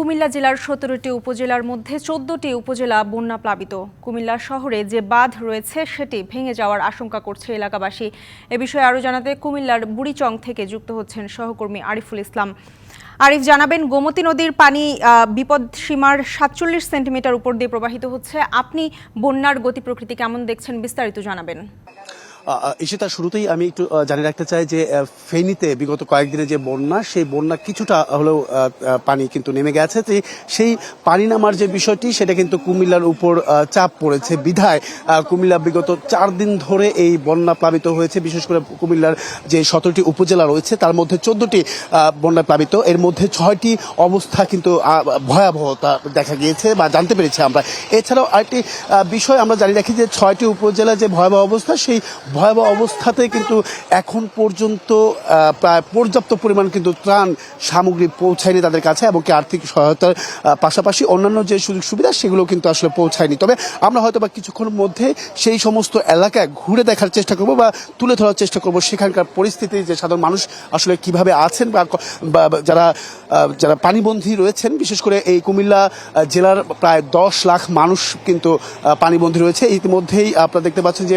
কুমিল্লা জেলার সতেরোটি উপজেলার মধ্যে চোদ্দটি উপজেলা বন্যা প্লাবিত। কুমিল্লা শহরে যে বাঁধ রয়েছে, সেটি ভেঙে যাওয়ার আশঙ্কা করছে এলাকাবাসী। এ বিষয়ে আরও জানাতে কুমিল্লার বুড়িচং থেকে যুক্ত হচ্ছেন সহকর্মী আরিফুল ইসলাম। আরিফ, জানাবেন, গোমতী নদীর পানি বিপদ সীমার সাতচল্লিশ সেন্টিমিটার উপর দিয়ে প্রবাহিত হচ্ছে। আপনি বন্যার গতি প্রকৃতি কেমন দেখছেন, বিস্তারিত জানাবেন। ইশিতা শুরুতেই আমি একটু জানিয়ে রাখতে চাই যে ফেনীতে বিগত কয়েকদিনে যে বন্যা, সেই বন্যা কিছুটা হলেও পানি কিন্তু নেমে গেছে। সেই পানি নামার যে বিষয়টি, সেটা কিন্তু কুমিল্লার উপর চাপ পড়েছে বিধায়। কুমিল্লা বিগত চার দিন ধরে এই বন্যা প্লাবিত হয়েছে। বিশেষ করে কুমিল্লার যে সতেরোটি উপজেলা রয়েছে, তার মধ্যে চোদ্দটি বন্যা প্লাবিত। এর মধ্যে ছয়টি অবস্থা কিন্তু ভয়াবহতা দেখা গিয়েছে বা জানতে পেরেছি আমরা। এছাড়াও আরেকটি বিষয় আমরা জানি রাখি যে, ছয়টি উপজেলা যে ভয়াবহ অবস্থা, সেই ভয়াবহ অবস্থাতে কিন্তু এখন পর্যন্ত প্রায় পর্যাপ্ত পরিমাণ কিন্তু ত্রাণ সামগ্রী পৌঁছায়নি তাদের কাছে এবং কি আর্থিক সহায়তার পাশাপাশি অন্যান্য যে সুযোগ সুবিধা সেগুলো কিন্তু আসলে পৌঁছায়নি। তবে আমরা হয়তো বা কিছুক্ষণের মধ্যে সেই সমস্ত এলাকায় ঘুরে দেখার চেষ্টা করব বা তুলে ধরার চেষ্টা করব সেখানকার পরিস্থিতি, যে সাধারণ মানুষ আসলে কীভাবে আছেন বা যারা যারা পানিবন্দী রয়েছেন, বিশেষ করে এই কুমিল্লা জেলার প্রায় দশ লাখ মানুষ কিন্তু পানিবন্দী রয়েছে। ইতিমধ্যেই আপনারা দেখতে পাচ্ছেন যে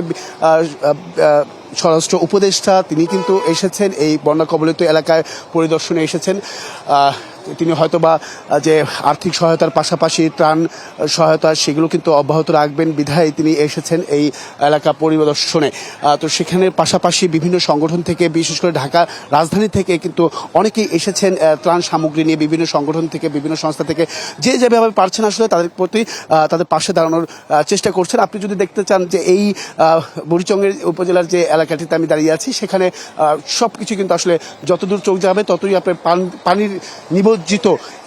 স্বরাষ্ট্র উপদেষ্টা তিনি কিন্তু এসেছেন এই বন্যা কবলিত এলাকায় পরিদর্শনে এসেছেন। তিনি হয়তো বা যে আর্থিক সহায়তার পাশাপাশি ত্রাণ সহায়তা, সেগুলো কিন্তু অব্যাহত রাখবেন। বিধায় তিনি এসেছেন এই এলাকা পরিদর্শনে। তো সেখানে পাশাপাশি বিভিন্ন সংগঠন থেকে, বিশেষ করে ঢাকা রাজধানী থেকে কিন্তু অনেকেই এসেছেন ত্রাণ সামগ্রী নিয়ে বিভিন্ন সংগঠন থেকে, বিভিন্ন সংস্থা থেকে। যে যেভাবে পারছেন আসলে তাদের প্রতি তাদের পাশে দাঁড়ানোর চেষ্টা করছেন। আপনি যদি দেখতে চান যে এই বুড়িচঙ্গের উপজেলার যে এলাকাটিতে আমি দাঁড়িয়ে আছি, সেখানে সব কিছু কিন্তু আসলে যতদূর চোখ যাবে, ততই আপনার পান- পানির নিমজ্জিত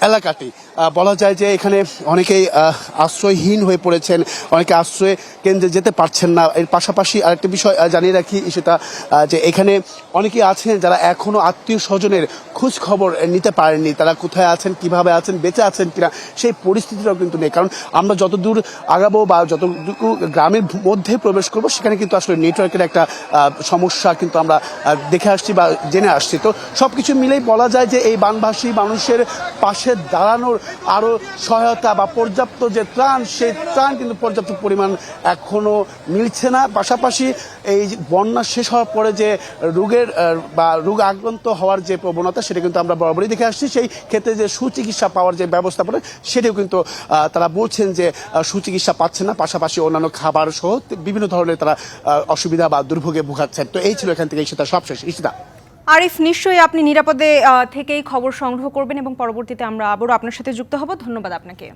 এলাকাটি। বলা যায় যে এখানে অনেকেই আশ্রয়হীন হয়ে পড়েছেন, অনেকে আশ্রয় কেন্দ্রে যেতে পারছেন না। এর পাশাপাশি আরেকটা বিষয় জানিয়ে রাখি সেটা যে এখানে অনেকেই আছেন যারা এখনও আত্মীয় স্বজনের খোঁজ খবর নিতে পারেননি। তারা কোথায় আছেন, কীভাবে আছেন, বেঁচে আছেন কিনা, সেই পরিস্থিতিটাও কিন্তু নেই। কারণ আমরা যতদূর আগাবো বা যতটুকু গ্রামের মধ্যে প্রবেশ করব, সেখানে কিন্তু আসলে নেটওয়ার্কের একটা সমস্যা কিন্তু আমরা দেখে আসছি বা জেনে আসছি। তো সব কিছু মিলেই বলা যায় যে এই বানভাসী মানুষের পাশে দাঁড়ানোর আরও সহায়তা বা পর্যাপ্ত যে ত্রাণ, সেই ত্রাণ কিন্তু পর্যাপ্ত পরিমাণ এখনও মিলছে না। পাশাপাশি এই বন্যা শেষ হওয়ার পরে যে রোগের বা রোগ আক্রান্ত হওয়ার যে প্রবণতা, সেটা কিন্তু আমরা বরাবরই দেখে আসছি। সেই ক্ষেত্রে যে সুচিকিৎসা পাওয়ার যে ব্যবস্থাপনা সেটাও কিন্তু তারা বলছেন যে সুচিকিৎসা পাচ্ছেন না। পাশাপাশি অন্যান্য খাবার সহ বিভিন্ন ধরনের তারা অসুবিধা বা দুর্ভোগে ভোগাচ্ছেন তো এই ছিল এখান থেকে সেটা সবশেষ। ইশিতা। আরিফ, নিশ্চয়ই আপনি নিরাপদে থেকেই খবর সংগ্রহ করবেন এবং পরবর্তীতে আমরা আবারও আপনার সাথে যুক্ত হব। ধন্যবাদ আপনাকে।